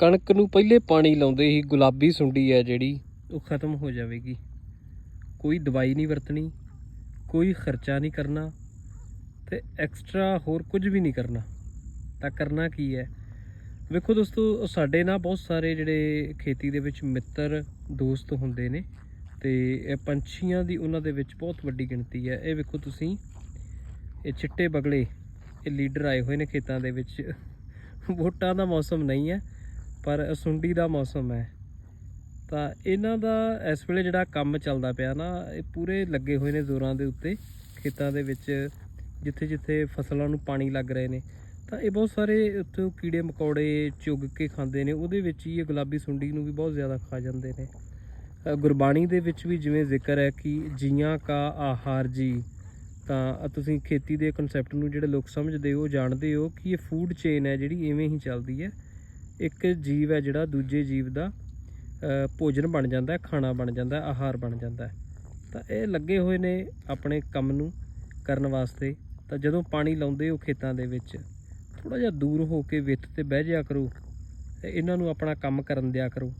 ਕਣਕ ਨੂੰ ਪਹਿਲੇ ਪਾਣੀ ਲਾਉਂਦੇ ਹੀ ਗੁਲਾਬੀ ਸੁੰਡੀ ਹੈ ਜਿਹੜੀ। ਉਹ ਖਤਮ ਹੋ ਜਾਵੇਗੀ। ਕੋਈ ਦਵਾਈ ਨਹੀਂ ਵਰਤਣੀ, ਕੋਈ ਖਰਚਾ ਨਹੀਂ ਕਰਨਾ ਤੇ ਐਕਸਟਰਾ ਹੋਰ ਕੁਝ ਵੀ ਨਹੀਂ ਕਰਨਾ। ਤਾਂ ਕਰਨਾ ਕੀ ਹੈ? ਵੇਖੋ ਦੋਸਤੋ, ਸਾਡੇ ਨਾਲ ਬਹੁਤ ਸਾਰੇ ਜਿਹੜੇ ਖੇਤੀ ਦੇ ਵਿੱਚ ਮਿੱਤਰ, ਦੋਸਤ ਹੁੰਦੇ ਨੇ ਤੇ ਇਹ ਪੰਛੀਆਂ ਦੀ ਉਹਨਾਂ ਦੇ ਵਿੱਚ ਬਹੁਤ ਵੱਡੀ ਗਿਣਤੀ ਹੈ। ਇਹ ਵੇਖੋ ਤੁਸੀਂ, ਇਹ ਚਿੱਟੇ ਬਗਲੇ, ਇਹ ਲੀਡਰ ਆਏ ਹੋਏ ਨੇ ਖੇਤਾਂ ਦੇ ਵਿੱਚ। ਵੋਟਾਂ ਦਾ ਮੌਸਮ ਨਹੀਂ ਹੈ। ਪਰ ਸੁੰਡੀ ਦਾ ਮੌਸਮ ਹੈ। ਤਾਂ ਇਹਨਾਂ ਦਾ ਇਸ ਵੇਲੇ ਜਿਹੜਾ ਕੰਮ ਚੱਲਦਾ ਪਿਆ ਨਾ, ਇਹ ਪੂਰੇ ਲੱਗੇ ਹੋਏ ਨੇ ਜ਼ੋਰਾਂ ਦੇ ਉੱਤੇ। ਖੇਤਾਂ ਦੇ ਵਿੱਚ ਜਿੱਥੇ ਜਿੱਥੇ ਫਸਲਾਂ ਨੂੰ ਪਾਣੀ ਲੱਗ ਰਹੇ ਨੇ। ਤਾਂ ਇਹ ਬਹੁਤ ਸਾਰੇ ਉੱਥੇ ਕੀੜੇ ਮਕੌੜੇ ਚੁਗ ਕੇ ਖਾਂਦੇ ਨੇ। ਉਹਦੇ ਵਿੱਚ ਹੀ ਇਹ ਗੁਲਾਬੀ ਸੁੰਡੀ ਨੂੰ ਵੀ ਬਹੁਤ ਜ਼ਿਆਦਾ ਖਾ ਜਾਂਦੇ ਨੇ। ਗੁਰਬਾਣੀ ਦੇ ਵਿੱਚ ਵੀ ਜਿਵੇਂ ਜ਼ਿਕਰ ਹੈ ਕਿ ਜੀਆਂ ਕਾ ਆਹਾਰ ਜੀ। ਤਾਂ ਤੁਸੀਂ ਖੇਤੀ ਦੇ ਕਨਸੈਪਟ ਨੂੰ ਜਿਹੜੇ ਲੋਕ ਸਮਝਦੇ ਹੋ, ਜਾਣਦੇ ਹੋ ਕਿ ਇਹ ਫੂਡ ਚੇਨ ਹੈ ਜਿਹੜੀ ਇਵੇਂ ਹੀ ਚੱਲਦੀ ਹੈ। ਇੱਕ ਜੀਵ ਹੈ ਜਿਹੜਾ ਦੂਜੇ ਜੀਵ ਦਾ ਭੋਜਨ ਬਣ ਜਾਂਦਾ ਖਾਣਾ ਬਣ ਜਾਂਦਾ ਆਹਾਰ ਬਣ ਜਾਂਦਾ ਤਾਂ ਇਹ ਲੱਗੇ ਹੋਏ ਨੇ ਆਪਣੇ ਕੰਮ ਨੂੰ ਕਰਨ ਵਾਸਤੇ। ਤਾਂ ਜਦੋਂ ਪਾਣੀ ਲਾਉਂਦੇ ਹੋ ਖੇਤਾਂ ਦੇ ਵਿੱਚ ਥੋੜਾ ਜਿਹਾ ਦੂਰ ਹੋ ਕੇ ਵਿੱਥ ਤੇ ਬਹਿ ਜਾਇਆ ਕਰੋ ਇਹਨਾਂ ਨੂੰ ਆਪਣਾ ਕੰਮ ਕਰਨ ਦਿਆ ਕਰੋ।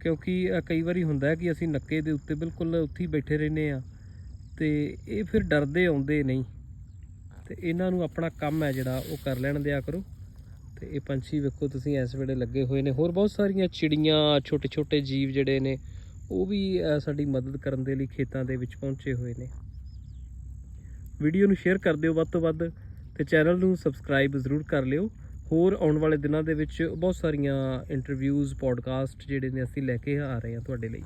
ਕਿਉਂਕਿ ਕਈ ਵਾਰੀ ਹੁੰਦਾ ਹੈ ਕਿ ਅਸੀਂ ਨੱਕੇ ਦੇ ਉੱਤੇ ਬਿਲਕੁਲ ਉੱਥੇ ਹੀ ਬੈਠੇ ਰਹਿੰਦੇ ਆ ਤੇ ਇਹ ਫਿਰ ਡਰਦੇ ਆਉਂਦੇ ਨਹੀਂ। ਤੇ ਇਹਨਾਂ ਨੂੰ ਆਪਣਾ ਕੰਮ ਹੈ ਜਿਹੜਾ, ਉਹ ਕਰ ਲੈਣ ਦਿਆ ਕਰੋ। ਤੇ ਇਹ ਪੰਛੀ ਵੇਖੋ ਤੁਸੀਂ, ਇਸ ਵੇਲੇ ਲੱਗੇ ਹੋਏ ਨੇ। ਹੋਰ ਬਹੁਤ ਸਾਰੀਆਂ ਚਿੜੀਆਂ ਛੋਟੇ ਛੋਟੇ ਜੀਵ ਜਿਹੜੇ ਨੇ, ਉਹ ਵੀ ਸਾਡੀ ਮਦਦ ਕਰਨ ਦੇ ਲਈ ਖੇਤਾਂ ਦੇ ਵਿੱਚ ਪਹੁੰਚੇ ਹੋਏ ਨੇ। ਵੀਡੀਓ ਨੂੰ ਸ਼ੇਅਰ ਕਰ ਦਿਓ ਵੱਧ ਤੋਂ ਵੱਧ ਤੇ ਚੈਨਲ ਨੂੰ ਸਬਸਕ੍ਰਾਈਬ ਜ਼ਰੂਰ ਕਰ ਲਿਓ। ਹੋਰ ਆਉਣ ਵਾਲੇ ਦਿਨਾਂ ਦੇ ਵਿੱਚ ਬਹੁਤ ਸਾਰੀਆਂ ਇੰਟਰਵਿਊਜ਼, ਪੋਡਕਾਸਟ ਜਿਹੜੇ ਨੇ, ਅਸੀਂ ਲੈ ਕੇ ਆ ਰਹੇ ਹਾਂ ਤੁਹਾਡੇ ਲਈ।